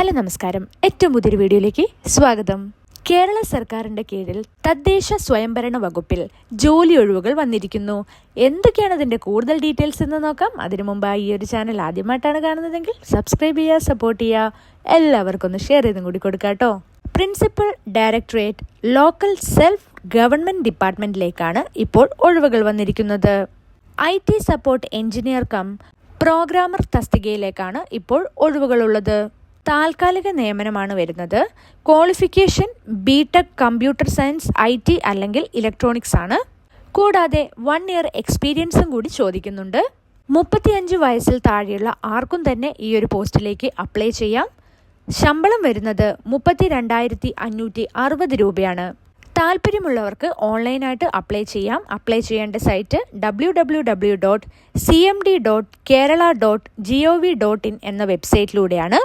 Hello നമസ്കാരം. ഏറ്റവും പുതിയൊരു വീഡിയോയിലേക്ക് സ്വാഗതം. കേരള സർക്കാരിന്റെ കീഴിൽ തദ്ദേശ സ്വയംഭരണ വകുപ്പിൽ ജോലി ഒഴിവുകൾ വന്നിരിക്കുന്നു. എന്തൊക്കെയാണ് അതിന്റെ കൂടുതൽ ഡീറ്റെയിൽസ് എന്ന് നോക്കാം? അതിനു മുമ്പ് ഈ ഒരു ചാനൽ ആദ്യമായിട്ടാണ് കാണുന്നതെങ്കിൽ സബ്സ്ക്രൈബ് ചെയ്യുക സപ്പോർട്ട് ചെയ്യുക. എല്ലാവർക്കും ഒന്ന് ഷെയർ ചെയ്തും കൂടി കൊടുക്കാട്ടോ principal directorate local self government ഡിപ്പാർട്ട്മെന്റിലേക്കാണ് ഇപ്പോൾ ഒഴിവുകൾ വന്നിരിക്കുന്നത്. I T support engineer cum programmer തസ്തികയിലേക്കാണ് ഇപ്പോൾ ഒഴിവുകളുള്ളത്. താൽക്കാലിക നിയമനമാണ് വരുന്നത്. Qualification B tech computer science I T അല്ലെങ്കിൽ ഇലക്ട്രോണിക്സ് ആണ്. കൂടാതെ വൺ ഇയർ എക്സ്പീരിയൻസും കൂടി ചോദിക്കുന്നുണ്ട്. മുപ്പത്തിയഞ്ച് വയസ്സിൽ താഴെയുള്ള ആർക്കും തന്നെ ഈ ഒരു പോസ്റ്റിലേക്ക് അപ്ലൈ ചെയ്യാം. ശമ്പളം വരുന്നത് മുപ്പത്തി രണ്ടായിരത്തി അഞ്ഞൂറ്റി അറുപത് രൂപയാണ്. താല്പര്യമുള്ളവർക്ക് ഓൺലൈനായിട്ട് അപ്ലൈ ചെയ്യാം. അപ്ലൈ ചെയ്യേണ്ട site W W W dot C M D dot Kerala dot G O V dot in എന്ന വെബ്സൈറ്റിലൂടെയാണ്.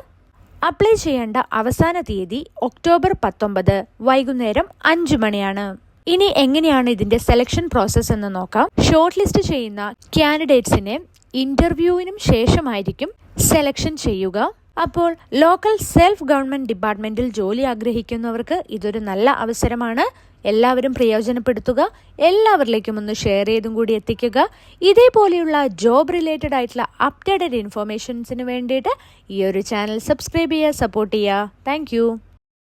അപ്ലൈ ചെയ്യേണ്ട അവസാന തീയതി ഒക്ടോബർ പത്തൊമ്പത് വൈകുന്നേരം അഞ്ച് മണിയാണ്. ഇനി എങ്ങനെയാണ് ഇതിന്റെ സെലക്ഷൻ പ്രോസസ്സ് എന്ന് നോക്കാം. ഷോർട്ട് ലിസ്റ്റ് ചെയ്യുന്ന കാൻഡിഡേറ്റ്സിനെ ഇന്റർവ്യൂവിനും ശേഷമായിരിക്കും സെലക്ഷൻ ചെയ്യുക. അപ്പോൾ ലോക്കൽ സെൽഫ് ഗവൺമെന്റ് ഡിപ്പാർട്ട്മെന്റിൽ ജോലി ആഗ്രഹിക്കുന്നവർക്ക് ഇതൊരു നല്ല അവസരമാണ്. എല്ലാവരും പ്രയോജനപ്പെടുത്തുക എല്ലാവരിലേക്കും ഒന്ന് ഷെയർ ചെയ്തും കൂടി എത്തിക്കുക. ഇതേപോലെയുള്ള ജോബ് റിലേറ്റഡ് ആയിട്ടുള്ള അപ്ഡേറ്റഡ് ഇൻഫോർമേഷൻസിന് വേണ്ടിയിട്ട് ഈ ഒരു ചാനൽ സബ്സ്ക്രൈബ് ചെയ്യുക സപ്പോർട്ട് ചെയ്യുക. താങ്ക്